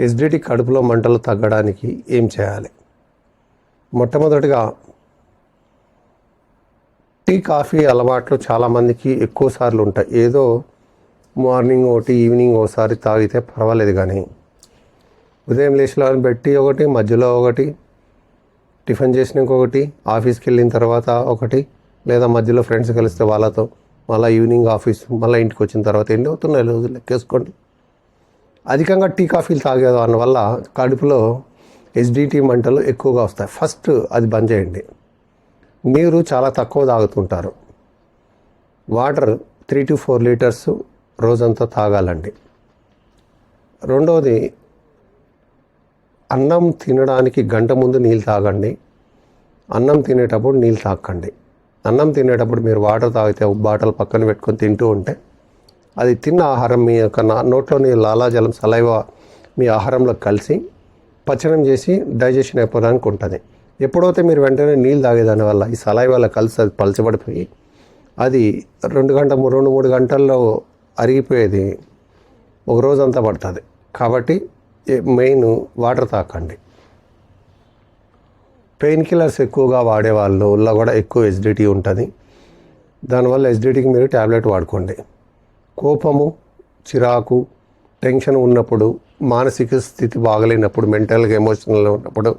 Acidity కడుపులో మంటలు తగ్గడానికి ఏం చేయాలి? మొట్టమొదటిగా టీ కాఫీ అలవాట్లు చాలామందికి ఎక్కువ సార్లు ఉంటాయి. ఏదో మార్నింగ్ ఒకటి ఈవినింగ్ ఒకసారి తాగితే పర్వాలేదు కానీ ఉదయం లేచిన పెట్టి ఒకటి మధ్యలో ఒకటి టిఫిన్ చేసినాక ఒకటి ఆఫీస్కి వెళ్ళిన తర్వాత ఒకటి లేదా మధ్యలో ఫ్రెండ్స్ కలిస్తే వాళ్ళతో మళ్ళీ ఈవినింగ్ ఆఫీస్ మళ్ళీ ఇంటికి వచ్చిన తర్వాత ఎన్ని అవుతున్నాయి? రోజులు లెక్కేసుకోండి. అధికంగా టీ కాఫీలు తాగే దాని వల్ల కడుపులో ఎస్డిటి మంటలు ఎక్కువగా వస్తాయి. ఫస్ట్ అది బంద్ చేయండి. నీరు చాలా తక్కువ తాగుతుంటారు. Water three two four litres రోజంతా తాగాలండి. రెండవది అన్నం తినడానికి గంట ముందు నీళ్ళు తాగండి. అన్నం తినేటప్పుడు నీళ్ళు తాకండి అన్నం తినేటప్పుడు మీరు వాటర్ తాగితే ఒక బాటిల్ పక్కన పెట్టుకొని తింటూ ఉంటే అది తిన్న ఆహారం మీ యొక్క నా- నోట్లోని లాలాజలం సలైవ మీ ఆహారంలో కలిసి పచనం చేసి డైజెషన్ అయిపోవడానికి ఉంటుంది. ఎప్పుడైతే మీరు వెంటనే నీళ్ళు తాగేదాని వల్ల ఈ సలైవాల కలిసి అది పలచబడిపోయి అది రెండు గంట మూ- రెండు మూడు గంటల్లో అరిగిపోయేది. ఒక రోజంతా పడుతుంది. కాబట్టి మెయిన్ వాటర్ తాకండి. పెయిన్ కిల్లర్స్ ఎక్కువగా వాడేవాళ్ళు కూడా ఎక్కువ ఎస్డిటీ ఉంటుంది. దానివల్ల ఎస్డిటీకి మీరు ట్యాబ్లెట్ వాడుకోండి. కోపము చిరాకు టెన్షన్ ఉన్నప్పుడు మానసిక స్థితి బాగలేనప్పుడు మెంటల్గా ఎమోషనల్గా ఉన్నప్పుడు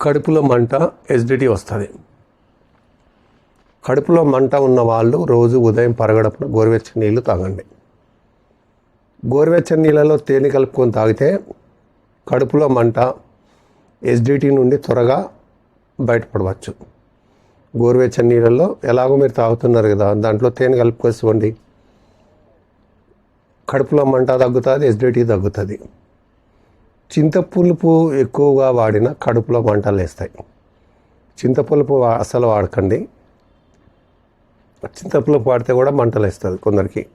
కడుపులో మంట ఎస్డిటీ వస్తుంది. కడుపులో మంట ఉన్న వాళ్ళు రోజు ఉదయం పరగడపున గోరువెచ్చని నీళ్ళు తాగండి. గోరువెచ్చని నీళ్ళలో తేనె కలుపుకొని తాగితే కడుపులో మంట ఎస్డిటీ నుండి త్వరగా బయటపడవచ్చు. గోరువెచ్చని నీళ్ళల్లో ఎలాగో మీరు తాగుతున్నారు కదా దాంట్లో తేనె కలుపుకోసుకోండి. కడుపులో మంట తగ్గుతుంది ఎసిడిటీ తగ్గుతుంది. చింతపులుపు ఎక్కువగా వాడిన కడుపులో మంటలు వేస్తాయి చింతపులుపు అసలు వాడకండి. చింతపులుపు వాడితే కూడా మంటలు వేస్తుంది కొందరికి.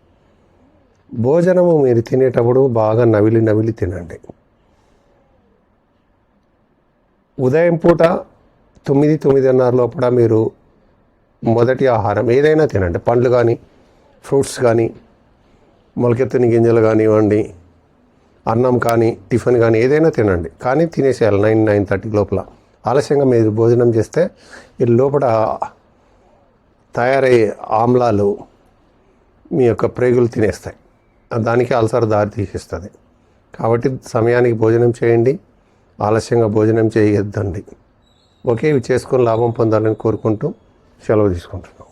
భోజనము మీరు తినేటప్పుడు బాగా నవిలి నవిలి తినండి. ఉదయం పూట తొమ్మిది తొమ్మిదిన్నర లోపల మీరు మొదటి ఆహారం ఏదైనా తినండి. పండ్లు కానీ ఫ్రూట్స్ కానీ మొలకెత్తిన గింజలు కానివ్వండి అన్నం కానీ టిఫిన్ కానీ ఏదైనా తినండి. కానీ తినేసేయాలి నైన్ నైన్ థర్టీ లోపల. ఆలస్యంగా మీరు భోజనం చేస్తే ఈ లోపల తయారయ్యే ఆమ్లాలు మీ యొక్క ప్రేగులు తినేస్తాయి. దానికి అల్సర్ దారి తీసిస్తుంది. కాబట్టి సమయానికి భోజనం చేయండి. ఆలస్యంగా భోజనం చేయొద్దండి. ఒకే ఇవి చేసుకొని లాభం పొందాలని కోరుకుంటూ సెలవు తీసుకుంటున్నాం.